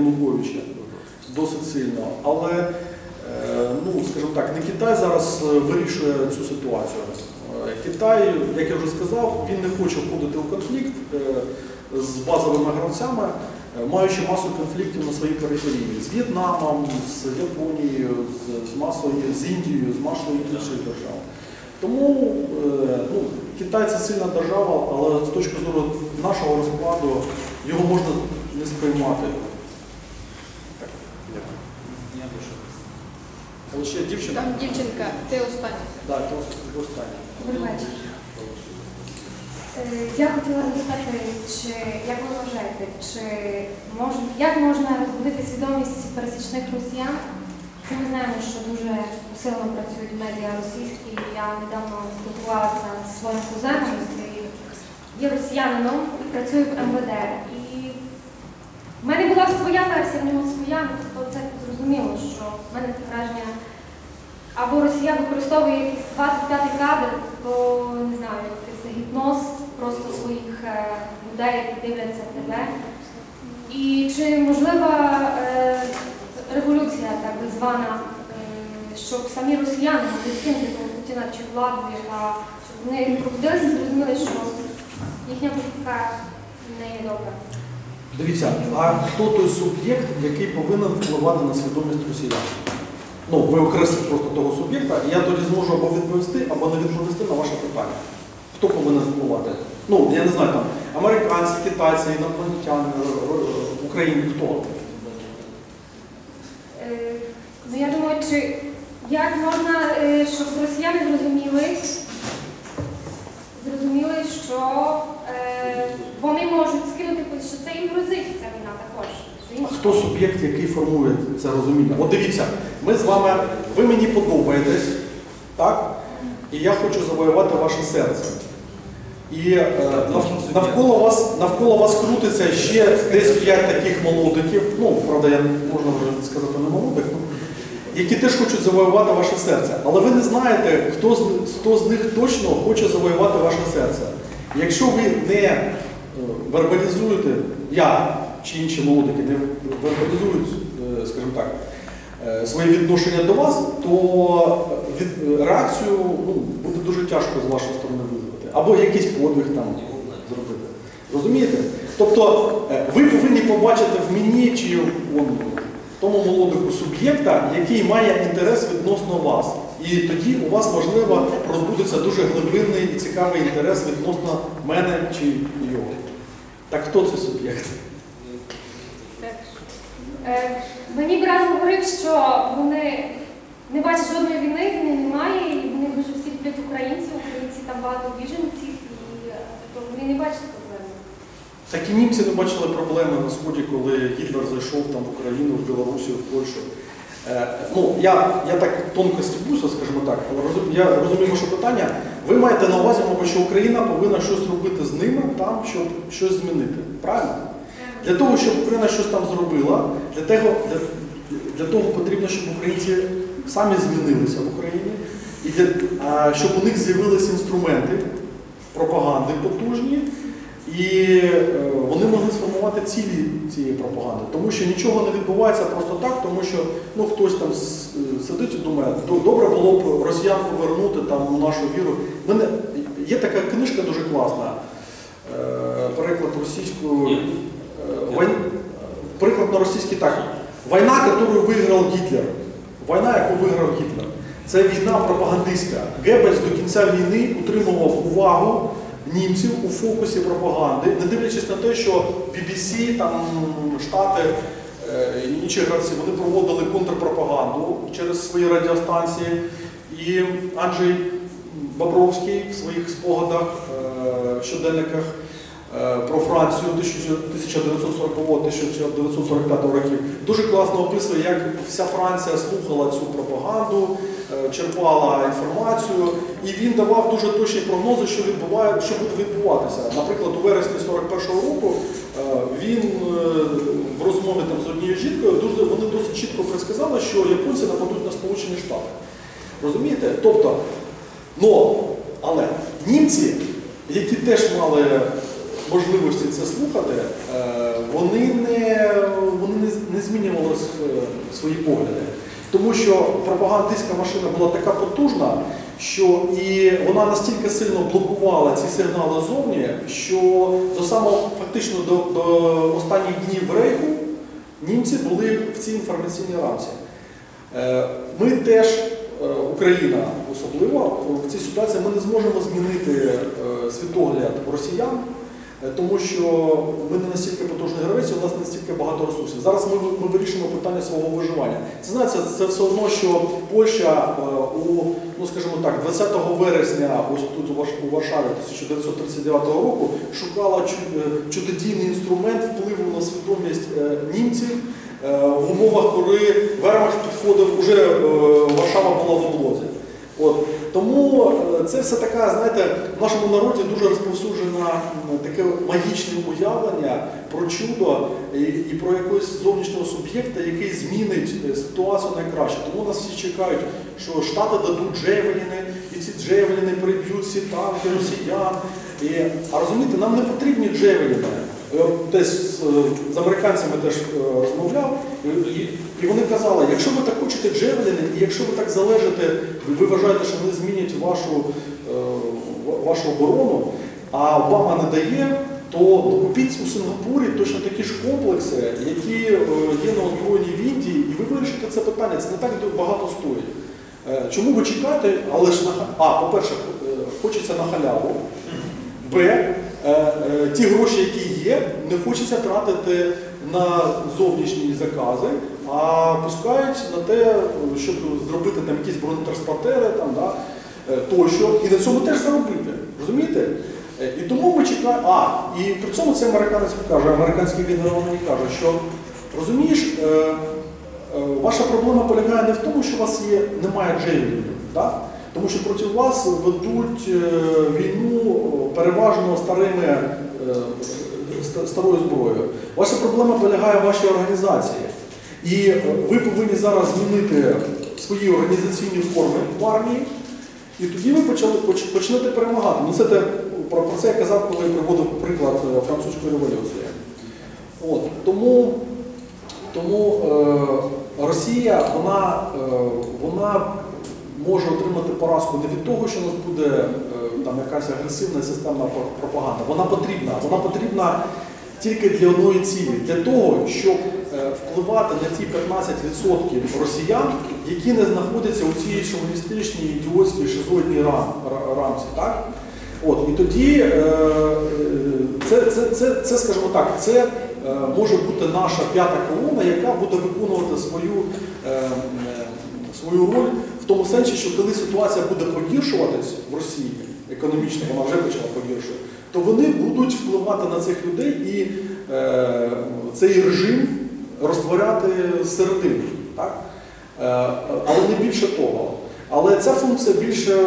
Януковича досить сильно. Але, е, ну, скажімо так, не Китай зараз е, вирішує цю ситуацію. Е, Китай, як я вже сказав, він не хоче входити у конфлікт з базовими гравцями, маючи масу конфліктів на своїй периферії з В'єтнамом, з Японією, з, масою, з Індією, з масою інших держав. Тому ну, Китай це сильна держава, але з точки зору нашого розкладу його можна не сприймати. Дякую. Але ще дівчина. Там дівчинка, ти остання. Так, то останнє. Добрий вечір. Я хотіла запитати, чи як ви вважаєте, чи мож, як можна розбудити свідомість пересічних росіян? Ми знаємо, що дуже сильно працюють медіа російські. Я недавно спілкувалася зі своїм кузеном, який є росіянином і працює в МВД. І в мене була своя версія, в нього своя, ну, тобто це зрозуміло, що в мене таке враження. Або Росія використовує якийсь 25-й кадр, то не знаю, якийсь гіпноз просто своїх е, людей, які дивляться тебе. І чи можлива е, революція, так звана, е, щоб самі росіяни могли скинути того Путіна чи владу, яка щоб вони пробудилися і зрозуміли, що їхня політика не є добра. Дивіться, а хто той суб'єкт, який повинен впливати на свідомість росіян? Ну, ви окреслите просто того суб'єкта, і я тоді зможу або відповісти, або не відповісти на ваше питання. Хто повинен впливати? Ну, я не знаю, там, американці, китайці, інопланетяни, р- Україні, хто? Е, Ну, я думаю, чи як можна, е, щоб росіяни зрозуміли, зрозуміли, що е, вони можуть скинути, що це їм грозить ця війна також. А хто суб'єкт, який формує це розуміння? От дивіться, ми з вами, ви мені подобаєтесь, так? І я хочу завоювати ваше серце. І е, навколо вас, навколо вас крутиться ще десь п'ять таких молодиків, ну, правда, я можна вже сказати не молодик, ну, які теж хочуть завоювати ваше серце. Але ви не знаєте, хто з, хто з них точно хоче завоювати ваше серце. Якщо ви не вербалізуєте, я чи інші молодики не вербалізують, е, скажімо так, е, своє відношення до вас, то від, реакцію ну, буде дуже тяжко з вашої сторони визвати. Або якийсь подвиг там зробити. Розумієте? Тобто е, ви повинні побачити в мені чи в тому молодику суб'єкта, який має інтерес відносно вас. І тоді у вас, можливо, розбудеться дуже глибинний і цікавий інтерес відносно мене чи його. Так хто це суб'єкт? Е, Мені брат говорив, що вони не бачать жодної війни, війни немає, і вони дуже всі люблять українців, українці там багато біженців, і е, тобто вони не бачать проблеми. Так і німці не бачили проблеми на сході, коли Гітлер зайшов там в Україну, в Білорусі, в Польщу. Е, ну, я, я так тонко стібуся, скажімо так, але розум- я розумію ваше питання. Ви маєте на увазі, мабуть, що Україна повинна щось робити з ними там, щоб щось змінити. Правильно? Для того, щоб Україна щось там зробила, для того, для, для того потрібно, щоб українці самі змінилися в Україні, і для, щоб у них з'явилися інструменти пропаганди потужні, і е, вони могли сформувати цілі цієї пропаганди. Тому що нічого не відбувається просто так, тому що ну, хтось там сидить і думає, добре було б росіян повернути там нашу віру. Мене, є така книжка дуже класна, е, переклад російською. Э, вой- Приклад на російський так. Війна, яку виграв Гітлер. Війна, яку виграв Гітлер. Це війна пропагандистська. Геббельс до кінця війни утримував увагу німців у фокусі пропаганди, не дивлячись на те, що BBC, там, Штати е, і інші гравці вони проводили контрпропаганду через свої радіостанції. І Анджей Бобровський в своїх спогадах, е, щоденниках е, про Францію 1940-1945 років дуже класно описує, як вся Франція слухала цю пропаганду, черпала інформацію, і він давав дуже точні прогнози, що відбуває, що буде відбуватися. Наприклад, у вересні 41-го року е, він е, в розмові там з однією жінкою вони досить чітко предсказали, що японці нападуть на Сполучені Штати. Розумієте? Тобто, но, але німці, які теж мали можливості це слухати, е, вони не, вони не змінювали свої погляди. Тому що пропагандистська машина була така потужна, що і вона настільки сильно блокувала ці сигнали зовні, що до самого фактично до, до останніх днів рейху німці були в цій інформаційній рамці. Е, Ми теж, е, Україна особливо, в цій ситуації ми не зможемо змінити е, світогляд росіян, тому що ми не настільки настільки багато ресурсів. Зараз ми, ми вирішимо питання свого виживання. Це знаєте, це все одно, що Польща е, у, ну скажімо так, 20 вересня, ось тут у Варшаві 1939 року, шукала е, чудодійний інструмент впливу на свідомість е, німців. В умовах, коли Вермахт підходив, уже Варшава була в облозі. От. Тому е, це все така, знаєте, в нашому народі дуже розповсюджено таке магічне уявлення про чудо і, про якогось зовнішнього суб'єкта, який змінить е, ситуацію найкраще. Тому нас всі чекають, що Штати дадуть джевеліни, і ці джевеліни приб'ють всі танки росіян. І, а розумієте, нам не потрібні джевеліни. Десь з, е, американцями теж е, розмовляв, і- вони казали, якщо ви так хочете джевеліни, і якщо ви так залежите, ви- вважаєте, що вони змінять вашу, е, вашу оборону, а Обама не дає, то купіть у Сингапурі точно такі ж комплекси, які е, є на озброєній в Індії, і ви вирішите це питання. Це не так багато стоїть. Е, Чому ви чекаєте, але ж на а, по-перше, хочеться на халяву. Б. Ті гроші, які є, не хочеться тратити на зовнішні закази, а пускають на те, щоб зробити там якісь бронетранспортери там, да, е, тощо, і на цьому теж заробити. Розумієте? Е, І тому ми чекаємо. А, і при цьому це американець каже, американський генерал мені каже, що розумієш, е, е, ваша проблема полягає не в тому, що у вас є, немає джевелінів. Да? Тому що проти вас ведуть е, війну переважно старими е, старою зброєю. Ваша проблема полягає в вашій організації. І е, ви повинні зараз змінити свої організаційні форми в армії, і тоді ви почнете перемагати. Ну, це те, про, це я казав, коли я приводив приклад е, французької революції. От, тому тому е, Росія вона, е, вона може отримати поразку не від того, що у нас буде е, там якась агресивна системна пропаганда. Вона потрібна. Вона потрібна тільки для одної цілі, для того, щоб впливати на ті 15% росіян, які не знаходяться у цій шовіністичній, ідіотській, шизоїдній рам, рамці. Так? От, і тоді е, е, це, це, це, це, скажімо так, це е, може бути наша п'ята колона, яка буде виконувати свою, е, е, свою роль в тому сенсі, що коли ситуація буде погіршуватись в Росії, економічно, вона вже почала погіршувати, то вони будуть впливати на цих людей і е, цей режим розтворяти зсередини. Так? Е, але не більше того. Але ця функція більше,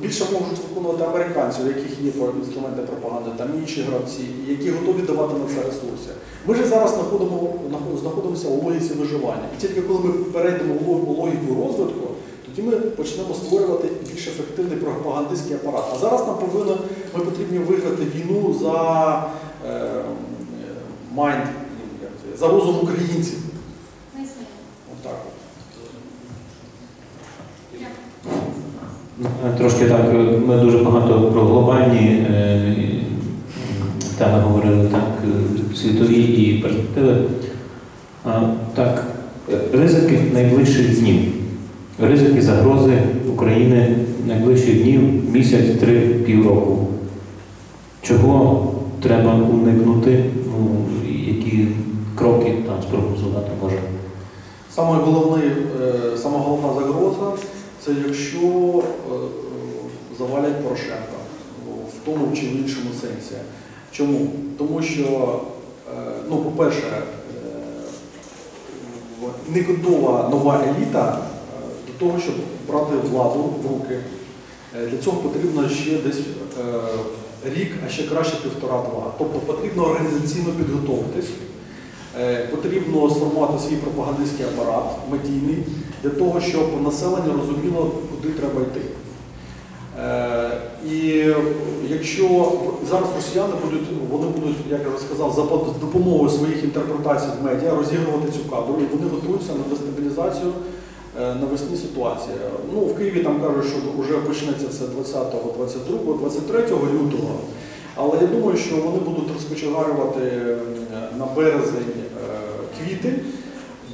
більше можуть виконувати американці, у яких є інструменти пропаганди, там інші гравці, які готові давати на це ресурси. Ми ж зараз знаходимо, знаходимося у логіці виживання. І тільки коли ми перейдемо у логіку розвитку, тоді ми почнемо створювати більш ефективний пропагандистський апарат. А зараз нам повинно, ми потрібні виграти війну за е, е, майнд, це, за розум українців. Отак. от. Трошки так, ми дуже багато про глобальні е, теми говорили, так, е, світові і перспективи. А, так, е, ризики найближчих днів. Ризики загрози України найближчих днів місяць, три, півроку. Чого треба уникнути? Ну, які Саме головне, е, сама головна загроза це якщо е, завалять Порошенка в тому чи іншому сенсі. Чому? Тому що, е, ну, по-перше, не готова нова еліта е, до того, щоб брати владу в руки. Для цього потрібно ще десь рік, а ще краще півтора-два. Тобто потрібно організаційно підготовитись. Е, Потрібно сформувати свій пропагандистський апарат медійний для того, щоб населення розуміло, куди треба йти. Е, І якщо зараз росіяни будуть, вони будуть, як я вже сказав, за допомогою своїх інтерпретацій в медіа розігрувати цю кадру, і вони готуються на дестабілізацію е, навесні ситуації. Ну, в Києві там кажуть, що вже почнеться це 20, 22, 23 лютого. Але я думаю, що вони будуть розкочегарювати на березень квіти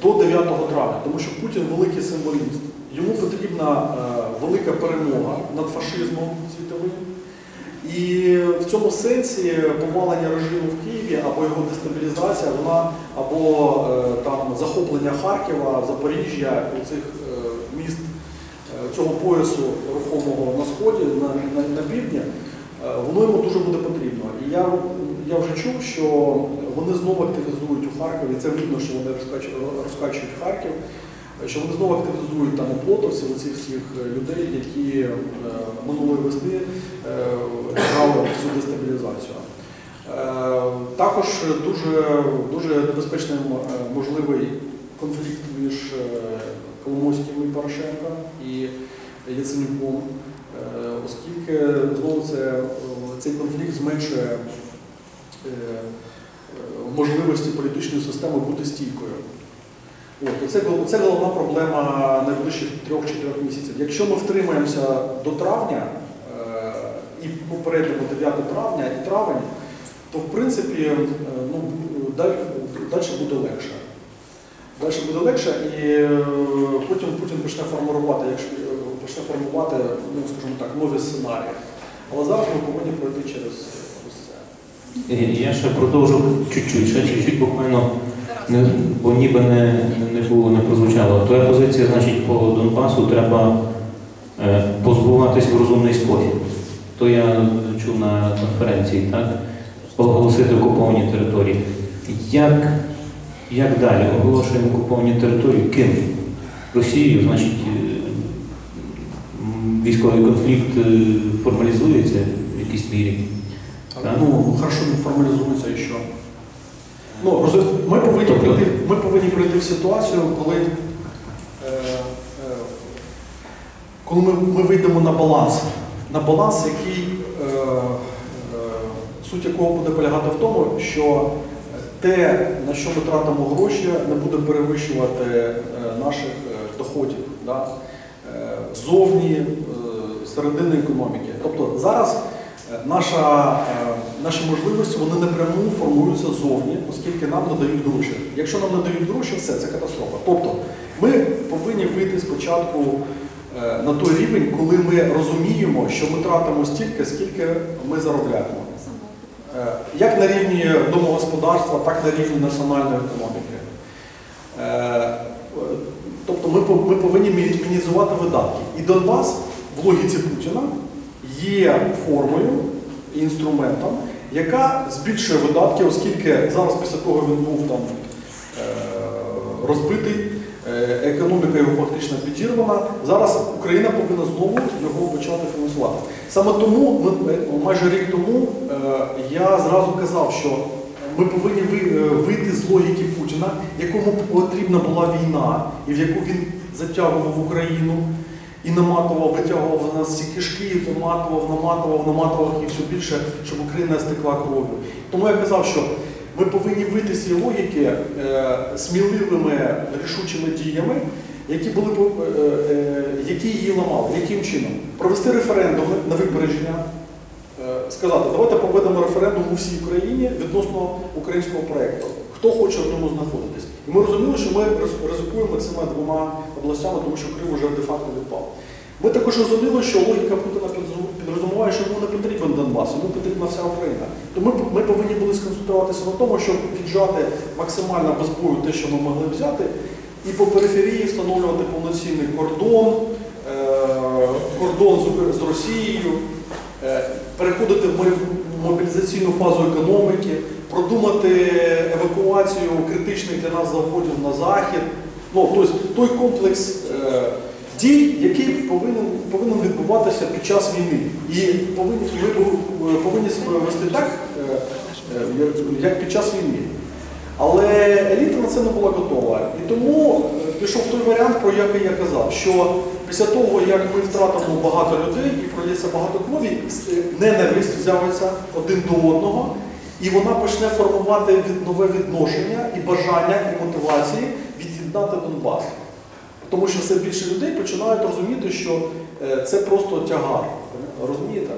до 9 травня, тому що Путін великий символіст. Йому потрібна е, велика перемога над фашизмом світовим. І в цьому сенсі повалення режиму в Києві або його дестабілізація, вона або е, там захоплення Харкова, Запоріжжя, цих міст е, цього поясу рухомого на сході, на, на, на півдні, воно йому дуже буде потрібно. І я, я вже чув, що вони знову активізують у Харкові, це видно, що вони розкачують, Харків, що вони знову активізують там оплотовців, оцих всіх людей, які е, минулої весни е, грали цю дестабілізацію. Е, Також дуже, дуже небезпечним е, можливий конфлікт між е, Коломойським і Порошенко і Яценюком, е, оскільки знову це, е, цей конфлікт зменшує е, е, можливості політичної системи бути стійкою. От, це, це головна проблема найближчих трьох-чотирьох місяців. Якщо ми втримаємося до травня е, і попередимо 9 травня і травень, то в принципі е, ну, далі, далі буде легше. Далі буде легше, і е, потім Путін почне формувати, якщо е, почне формувати, ну скажімо так, нові сценарії. Але зараз ми повинні пройти через це. Я ще продовжу чуть-чуть, ще чуть-чуть буквально, не, бо ніби не, не було, не прозвучало. Твоя позиція, значить, по Донбасу треба е, позбуватись в розумний спосіб. То я чув на конференції, так? Оголосити окуповані території. Як, як далі? Оголошуємо окуповані території ким? Росією, значить, е, військовий конфлікт е, формалізується в якійсь мірі. Так. Ну, хорошо не формалізується і що. Ну, ми, повинні Тобто- прийти, ми повинні прийти в ситуацію, коли, е, е, коли ми, ми вийдемо на баланс. На баланс, який е, е, суть якого буде полягати в тому, що те, на що ми тратимо гроші, не буде перевищувати е, наших е, доходів. Да? Е, зовні середини економіки. Тобто зараз е, наша, е, наші можливості вони напряму формуються зовні, оскільки нам надають гроші. Якщо нам надають гроші, все, це катастрофа. Тобто ми повинні вийти спочатку е, на той рівень, коли ми розуміємо, що ми тратимо стільки, скільки ми заробляємо. Як на рівні домогосподарства, так на рівні національної економіки. Тобто ми, повинні мі- мінімізувати видатки. І Донбас в логіці Путіна є формою і інструментом, яка збільшує видатки, оскільки зараз після того він був там е, розбитий, е, економіка його фактично підірвана. Зараз Україна повинна знову його почати фінансувати. Саме тому е, майже рік тому я зразу казав, що ми повинні ви- вийти з логіки Путіна, якому потрібна була війна, і в яку він затягував Україну і наматував, витягував з нас ці кишки, наматував, наматував, наматував їх все більше, щоб Україна стекла кров'ю. Тому я казав, що ми повинні вийти з цієї логіки е, сміливими рішучими діями, які були е, е, які її ламали. Яким чином? Провести референдуми на випередження, е, сказати, давайте проведемо референдум у всій Україні відносно українського проєкту. Хто хоче в ньому знаходитись? І ми розуміли, що ми ризикуємо цими двома областями, тому що Крим вже де-факто відпав. Ми також розуміли, що логіка Путіна підрозуміває, що йому не потрібен Донбас, йому потрібна вся Україна. Тому ми, повинні були сконцентруватися на тому, щоб віджати максимально без бою те, що ми могли взяти, і по периферії встановлювати повноцінний кордон, е, кордон з, з Росією, е, переходити в мобілізаційну фазу економіки, продумати евакуацію критичних для нас заводів на захід. Ну, тобто той комплекс е, дій, який повинен, повинен відбуватися під час війни. І повинні, ми повинні себе вести так, е, е, як- під час війни. Але еліта на це не була готова. І тому е, пішов той варіант, про який я казав, що після того, як ми втратимо багато людей і пролється багато крові, е, ненависть з'явиться один до одного, і вона почне формувати нове відношення і бажання, і мотивації від'єднати Донбас. Тому що все більше людей починають розуміти, що е, це просто тягар. Розумієте?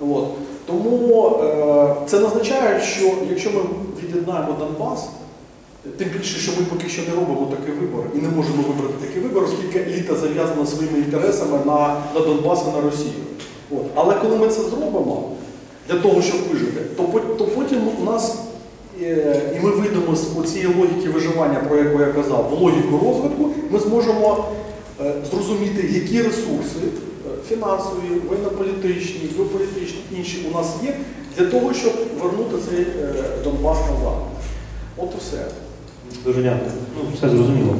От. Тому е, це не означає, що якщо ми від'єднаємо Донбас, тим більше, що ми поки що не робимо такий вибор і не можемо вибрати такий вибор, оскільки еліта зав'язана своїми інтересами на, на Донбас і на Росію. От. Але коли ми це зробимо для того, щоб вижити, то, то потім у нас е, і ми вийдемо з цієї логіки виживання, про яку я казав, в логіку розвитку, ми зможемо е, зрозуміти, які ресурси е, фінансові, воєнно-політичні, геополітичні інші у нас є для того, щоб вернути цей Донбас назад. От і все. Дуже дякую. Ну, все зрозуміло.